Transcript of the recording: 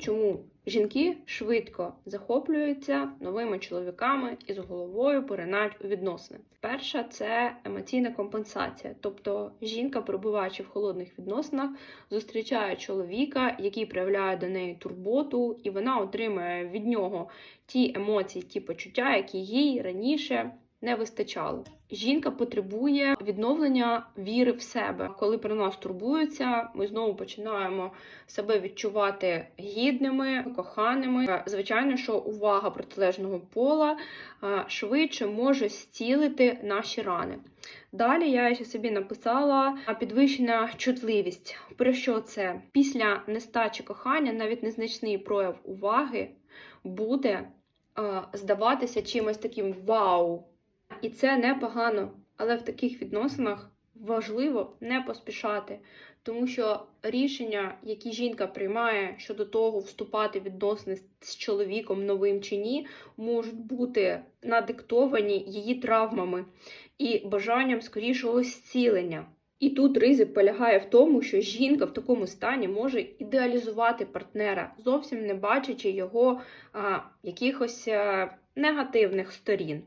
чому жінки швидко захоплюються новими чоловіками і з головою поринають у відносини. Перша це емоційна компенсація, тобто жінка, перебуваючи в холодних відносинах, зустрічає чоловіка, який проявляє до неї турботу, і вона отримує від нього ті емоції, ті почуття, які їй раніше не вистачало. Жінка потребує відновлення віри в себе. Коли про нас турбуються, ми знову починаємо себе відчувати гідними, коханими. Е, Звичайно, що увага протилежного пола е, швидше може зцілити наші рани. Далі я ще собі написала підвищена чутливість. Про що це? Після нестачі кохання навіть незначний прояв уваги буде е, здаватися чимось таким вау. І це непогано, але в таких відносинах важливо не поспішати, тому що рішення, які жінка приймає щодо того, вступати в відносини з чоловіком новим чи ні, можуть бути надиктовані її травмами і бажанням скорішого зцілення. І тут ризик полягає в тому, що жінка в такому стані може ідеалізувати партнера, зовсім не бачачи його а, якихось а, негативних сторін.